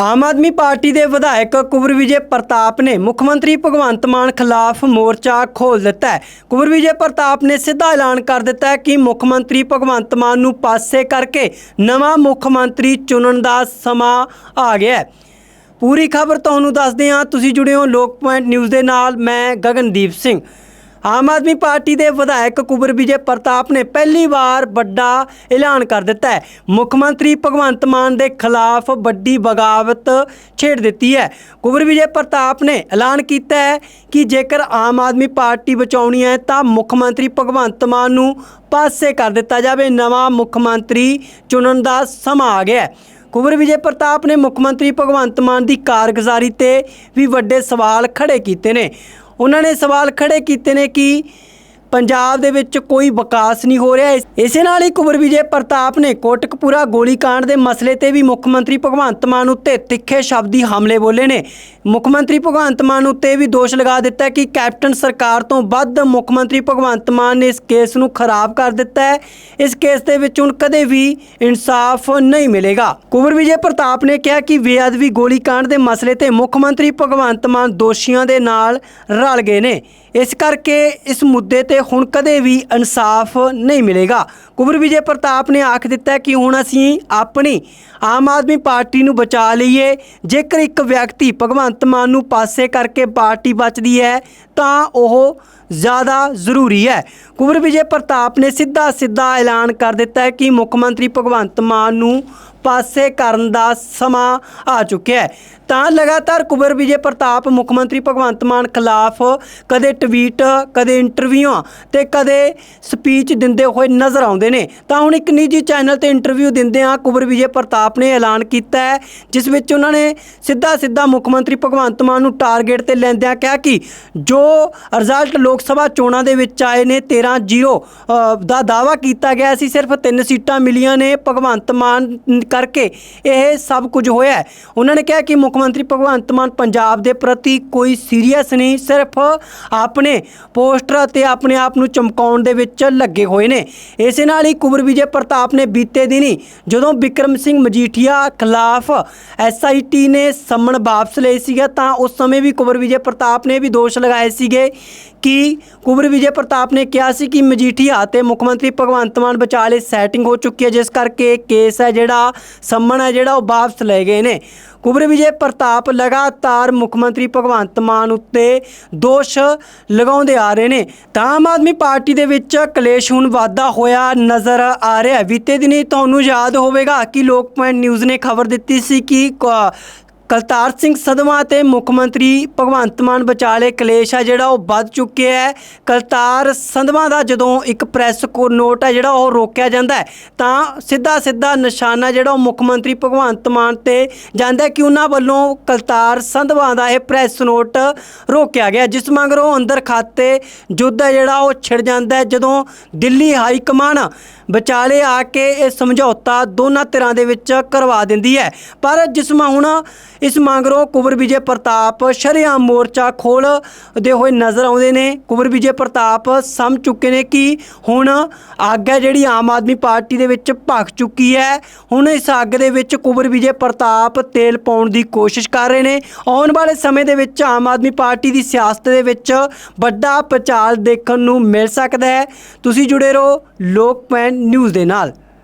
ਆਮ Aadmi party ਦੇ ਵਿਧਾਇਕ ਕੁਵਰ ਵਿਜੇ ਪ੍ਰਤਾਪ ਨੇ ਮੁੱਖ ਮੰਤਰੀ ਭਗਵੰਤ ਮਾਨ ਖਿਲਾਫ ਮੋਰਚਾ ਖੋਲ ਦਿੱਤਾ ਹੈ। ਕੁਵਰ ਵਿਜੇ ਪ੍ਰਤਾਪ ਨੇ ਸਿੱਧਾ ਐਲਾਨ ਕਰ ਦਿੱਤਾ ਹੈ ਕਿ ਮੁੱਖ ਮੰਤਰੀ ਭਗਵੰਤ ਮਾਨ ਨੂੰ ਪਾਸੇ ਕਰਕੇ ਨਵਾਂ ਮੁੱਖ ਮੰਤਰੀ ਚੁਣਨ ਦਾ ਸਮਾਂ ਆ ਗਿਆ ਹੈ। ਪੂਰੀ ਖਬਰ ਤੁਹਾਨੂੰ ਦੱਸਦੇ ਹਾਂ। ਤੁਸੀਂ ਜੁੜੇ ਹੋ ਲੋਕ ਪੁਆਇੰਟ ਨਿਊਜ਼ ਦੇ ਨਾਲ। ਮੈਂ ਗਗਨਦੀਪ ਸਿੰਘ। ਆਮ ਆਦਮੀ ਪਾਰਟੀ ਦੇ ਵਿਧਾਇਕ ਕੁਬਰ ਵਿਜੇ ਪ੍ਰਤਾਪ ਨੇ ਪਹਿਲੀ ਵਾਰ ਵੱਡਾ ਐਲਾਨ ਕਰ ਦਿੱਤਾ ਹੈ। ਮੁੱਖ ਮੰਤਰੀ ਭਗਵੰਤ ਮਾਨ ਦੇ ਖਿਲਾਫ ਵੱਡੀ ਬਗਾਵਤ ਛੇੜ ਦਿੱਤੀ ਹੈ। ਕੁਬਰ ਵਿਜੇ ਪ੍ਰਤਾਪ ਨੇ ਐਲਾਨ ਕੀਤਾ ਹੈ ਕਿ ਜੇਕਰ ਆਮ ਆਦਮੀ ਪਾਰਟੀ ਬਚਾਉਣੀ ਹੈ ਤਾਂ ਮੁੱਖ ਮੰਤਰੀ ਭਗਵੰਤ ਮਾਨ ਨੂੰ ਪਾਸੇ ਕਰ ਦਿੱਤਾ ਜਾਵੇ। ਨਵਾਂ ਮੁੱਖ ਮੰਤਰੀ ਚੁਣਨ ਦਾ ਸਮਾਂ ਆ ਗਿਆ ਹੈ। ਕੁਵਰ ਵਿਜੇ ਪ੍ਰਤਾਪ ਨੇ ਮੁੱਖ ਮੰਤਰੀ ਭਗਵੰਤ ਮਾਨ ਦੀ ਕਾਰਗੁਜ਼ਾਰੀ ਤੇ ਵੀ ਵੱਡੇ ਸਵਾਲ ਖੜੇ ਕੀਤੇ ਨੇ। ਉਹਨਾਂ ਨੇ ਸਵਾਲ ਖੜੇ ਕੀਤੇ ਨੇ ਕਿ ਪੰਜਾਬ ਦੇ ਵਿੱਚ ਕੋਈ ਵਿਕਾਸ ਨਹੀਂ ਹੋ ਰਿਹਾ। ਇਸੇ ਨਾਲ ਹੀ ਕੁਵਰ ਵਿਜੇ ਪ੍ਰਤਾਪ ਨੇ ਕੋਟਕਪੂਰਾ ਗੋਲੀकांड ਦੇ ਮਸਲੇ ਤੇ ਵੀ ਮੁੱਖ ਮੰਤਰੀ ਭਗਵੰਤ ਮਾਨ ਉੱਤੇ ਤਿੱਖੇ ਸ਼ਬਦੀ ਹਮਲੇ ਬੋਲੇ ਨੇ। ਮੁੱਖ ਮੰਤਰੀ ਭਗਵੰਤ ਮਾਨ ਉੱਤੇ ਵੀ ਦੋਸ਼ ਲਗਾ ਦਿੱਤਾ ਕਿ ਕੈਪਟਨ ਸਰਕਾਰ ਤੋਂ ਵੱਧ ਮੁੱਖ ਮੰਤਰੀ ਭਗਵੰਤ ਮਾਨ ਨੇ ਇਸ ਕੇਸ ਨੂੰ ਖਰਾਬ ਕਰ ਦਿੱਤਾ ਹੈ। ਇਸ ਕੇਸ ਦੇ ਵਿੱਚ ਹੁਣ ਕਦੇ ਵੀ ਇਨਸਾਫ ਨਹੀਂ ਮਿਲੇਗਾ। ਕੁਵਰ ਵਿਜੇ ਪ੍ਰਤਾਪ ਨੇ ਕਿਹਾ ਕਿ ਬੇਅਦਬੀ ਗੋਲੀकांड ਦੇ ਮਸਲੇ ਤੇ ਮੁੱਖ ਮੰਤਰੀ ਭਗਵੰਤ ਮਾਨ ਦੋਸ਼ੀਆਂ ਦੇ ਨਾਲ ਰਲ ਗਏ ਨੇ। ਇਸ ਕਰਕੇ ਇਸ ਮੁੱਦੇ ਤੇ ਹੁਣ ਕਦੇ ਵੀ ਇਨਸਾਫ ਨਹੀਂ ਮਿਲੇਗਾ। ਕੁਬਰ ਵਿਜੇ ਪ੍ਰਤਾਪ ਨੇ ਆਖ ਦਿੱਤਾ ਕਿ ਹੁਣ ਅਸੀਂ ਆਪਣੀ ਆਮ ਆਦਮੀ ਪਾਰਟੀ ਨੂੰ ਬਚਾ ਲਈਏ। ਜੇਕਰ ਇੱਕ ਵਿਅਕਤੀ ਭਗਵੰਤ ਮਾਨ ਨੂੰ ਪਾਸੇ ਕਰਕੇ ਪਾਰਟੀ ਬਚਦੀ ਹੈ, ਤਾਂ ਉਹ ਜ਼ਿਆਦਾ ਜ਼ਰੂਰੀ ਹੈ। ਕੁਬਰ ਵਿਜੇ ਪ੍ਰਤਾਪ ਨੇ ਸਿੱਧਾ ਸਿੱਧਾ ਐਲਾਨ ਕਰ ਦਿੱਤਾ ਹੈ ਕਿ ਮੁੱਖ ਮੰਤਰੀ ਭਗਵੰਤ ਮਾਨ ਨੂੰ ਪਾਸੇ ਕਰਨ ਦਾ ਸਮਾਂ ਆ ਚੁੱਕਿਆ ਹੈ। ਤਾਂ ਲਗਾਤਾਰ ਕੁਬਰ ਵਿਜੇ ਪ੍ਰਤਾਪ ਮੁੱਖ ਮੰਤਰੀ ਭਗਵੰਤ ਮਾਨ ਖਿਲਾਫ ਕਦੇ ਟਵੀਟ, ਕਦੇ ਇੰਟਰਵਿਊਆਂ ਤੇ ਕਦੇ ਸਪੀਚ ਦਿੰਦੇ ਹੋਏ ਨਜ਼ਰ ਆਉਂਦੇ ਨੇ। ਤਾਂ ਹੁਣ ਇੱਕ ਨਿੱਜੀ ਚੈਨਲ ਤੇ ਇੰਟਰਵਿਊ ਦਿੰਦੇ ਆ ਕੁਬਰ ਵਿਜੇ ਪ੍ਰਤਾਪ ਨੇ ਐਲਾਨ ਕੀਤਾ ਹੈ, ਜਿਸ ਵਿੱਚ ਉਹਨਾਂ ਨੇ ਸਿੱਧਾ ਸਿੱਧਾ ਮੁੱਖ ਮੰਤਰੀ ਭਗਵੰਤ ਮਾਨ ਨੂੰ ਟਾਰਗੇਟ ਤੇ ਲੈਂਦਿਆਂ ਕਿਹਾ ਕਿ ਜੋ ਰਿਜ਼ਲਟ ਲੋਕ ਸਭਾ ਚੋਣਾਂ ਦੇ ਵਿੱਚ ਆਏ ਨੇ 13-0 ਦਾ ਦਾਵਾ ਕੀਤਾ ਗਿਆ ਸੀ, ਸਿਰਫ ਤਿੰਨ ਸੀਟਾਂ ਮਿਲੀਆਂ ਨੇ। ਭਗਵੰਤ ਮਾਨ ਕਰਕੇ ਇਹ ਸਭ ਕੁਝ ਹੋਇਆ ਹੈ। ਉਹਨਾਂ ਨੇ ਕਿਹਾ ਕਿ ਮੁੱਖ ਮੰਤਰੀ ਭਗਵੰਤ ਮਾਨ ਪੰਜਾਬ ਦੇ ਪ੍ਰਤੀ ਕੋਈ ਸੀਰੀਅਸ ਨਹੀਂ, ਸਿਰਫ ਆਪਣੇ ਪੋਸਟਰ ਅਤੇ ਆਪਣੇ ਆਪ ਨੂੰ ਚਮਕਾਉਣ ਦੇ ਵਿੱਚ ਲੱਗੇ ਹੋਏ ਨੇ। ਇਸੇ ਨਾਲ ਹੀ ਕੁਬਰ ਵਿਜੇ ਪ੍ਰਤਾਪ ਨੇ ਬੀਤੇ ਦਿਨੀ ਜਦੋਂ ਵਿਕਰਮ ਸਿੰਘ ਮਜੀਠੀਆ ਖਿਲਾਫ ਐਸਆਈਟੀ ਨੇ ਸੰਮਣ ਵਾਪਸ ਲਏ ਸੀਗਾ, ਤਾਂ ਉਸ ਸਮੇਂ ਵੀ ਕੁਬਰ ਵਿਜੇ ਪ੍ਰਤਾਪ ਨੇ ਵੀ ਦੋਸ਼ ਲਗਾਏ ਸੀਗੇ ਕਿ ਕੁਬਰ ਵਿਜੇ ਪ੍ਰਤਾਪ ਨੇ ਕਿਹਾ ਸੀ ਕਿ ਮਜੀਠੀਆ ਤੇ ਮੁੱਖ ਮੰਤਰੀ ਭਗਵੰਤ ਮਾਨ ਵਿਚਾਲੇ ਸੈਟਿੰਗ ਹੋ ਚੁੱਕੀ ਹੈ, ਜਿਸ ਕਰਕੇ ਕੇਸ ਹੈ ਜਿਹੜਾ ਸੰਮਣ ਹੈ ਜਿਹੜਾ ਉਹ ਵਾਪਸ ਲਏ ਗਏ ਨੇ। ਕੁਬਰ ਵਿਜੇ ਪ੍ਰਤਾਪ ਲਗਾਤਾਰ ਮੁੱਖ ਮੰਤਰੀ ਭਗਵੰਤ ਮਾਨ ਉੱਤੇ ਦੋਸ਼ ਲਗਾਉਂਦੇ ਆ ਰਹੇ ਨੇ। ਤਾਂ ਆਮ ਆਦਮੀ ਪਾਰਟੀ ਦੇ ਵਿੱਚ ਕਲੇਸ਼ ਹੁਣ ਵਾਧਾ ਹੋਇਆ ਨਜ਼ਰ ਆ ਰਿਹਾ ਬੀਤੇ ਦਿਨੀ ਤੁਹਾਨੂੰ ਯਾਦ ਹੋਵੇਗਾ ਕਿ ਲੋਕ ਨਿਊਜ਼ ਨੇ ਖਬਰ ਦਿੱਤੀ ਸੀ ਕਿ ਕ- ਕਲਤਾਰ ਸਿੰਘ ਸਦਮਾ ਅਤੇ ਮੁੱਖ ਮੰਤਰੀ ਭਗਵੰਤ ਮਾਨ ਵਿਚਾਲੇ ਕਲੇਸ਼ ਆ ਜਿਹੜਾ ਉਹ ਵੱਧ ਚੁੱਕਿਆ ਹੈ। ਕਲਤਾਰ ਸੰਧਵਾ ਦਾ ਜਦੋਂ ਇੱਕ ਪ੍ਰੈਸ ਕੋ ਨੋਟ ਹੈ ਜਿਹੜਾ ਉਹ ਰੋਕਿਆ ਜਾਂਦਾ ਹੈ, ਤਾਂ ਸਿੱਧਾ ਸਿੱਧਾ ਨਿਸ਼ਾਨਾ ਜਿਹੜਾ ਉਹ ਮੁੱਖ ਮੰਤਰੀ ਭਗਵੰਤ ਮਾਨ ਤੇ ਜਾਂਦਾ ਕਿ ਉਹਨਾਂ ਵੱਲੋਂ ਕਲਤਾਰ ਸੰਧਵਾ ਦਾ ਇਹ ਪ੍ਰੈਸ ਨੋਟ ਰੋਕਿਆ ਗਿਆ। ਜਿਸ ਮਗਰੋਂ ਅੰਦਰ ਖਾਤੇ ਯੁੱਧ ਹੈ ਜਿਹੜਾ ਉਹ ਛਿੜ ਜਾਂਦਾ ਜਦੋਂ ਦਿੱਲੀ ਹਾਈ ਕਮਾਨ ਵਿਚਾਲੇ ਆ ਕੇ ਇਹ ਸਮਝੌਤਾ ਦੋਨਾਂ ਧਿਰਾਂ ਦੇ ਵਿੱਚ ਕਰਵਾ ਦਿੰਦੀ ਹੈ। ਪਰ ਜਿਸ ਹੁਣ ਇਸ ਮੰਗਰੋਂ ਕੁਬਰ ਵਿਜੇ ਪ੍ਰਤਾਪ ਸ਼ਰੇਆਮ ਮੋਰਚਾ ਖੋਲ ਦੇ ਹੋਏ ਨਜ਼ਰ ਆਉਂਦੇ ਨੇ। ਕੁਬਰ ਵਿਜੇ ਪ੍ਰਤਾਪ ਸਮਝ ਚੁੱਕੇ ਨੇ ਕਿ ਹੁਣ ਅੱਗ ਹੈ ਜਿਹੜੀ ਆਮ ਆਦਮੀ ਪਾਰਟੀ ਦੇ ਵਿੱਚ ਭਖ ਚੁੱਕੀ ਹੈ। ਹੁਣ ਇਸ ਅੱਗ ਦੇ ਵਿੱਚ ਕੁਬਰ ਵਿਜੇ ਪ੍ਰਤਾਪ ਤੇਲ ਪਾਉਣ ਦੀ ਕੋਸ਼ਿਸ਼ ਕਰ ਰਹੇ ਨੇ। ਆਉਣ ਵਾਲੇ ਸਮੇਂ ਦੇ ਵਿੱਚ ਆਮ ਆਦਮੀ ਪਾਰਟੀ ਦੀ ਸਿਆਸਤ ਦੇ ਵਿੱਚ ਵੱਡਾ ਪਚਾਲ ਦੇਖਣ ਨੂੰ ਮਿਲ ਸਕਦਾ ਹੈ। ਤੁਸੀਂ ਜੁੜੇ ਰਹੋ ਲੋਕ ਪੈਨ ਨਿਊਜ਼ ਦੇ ਨਾਲ।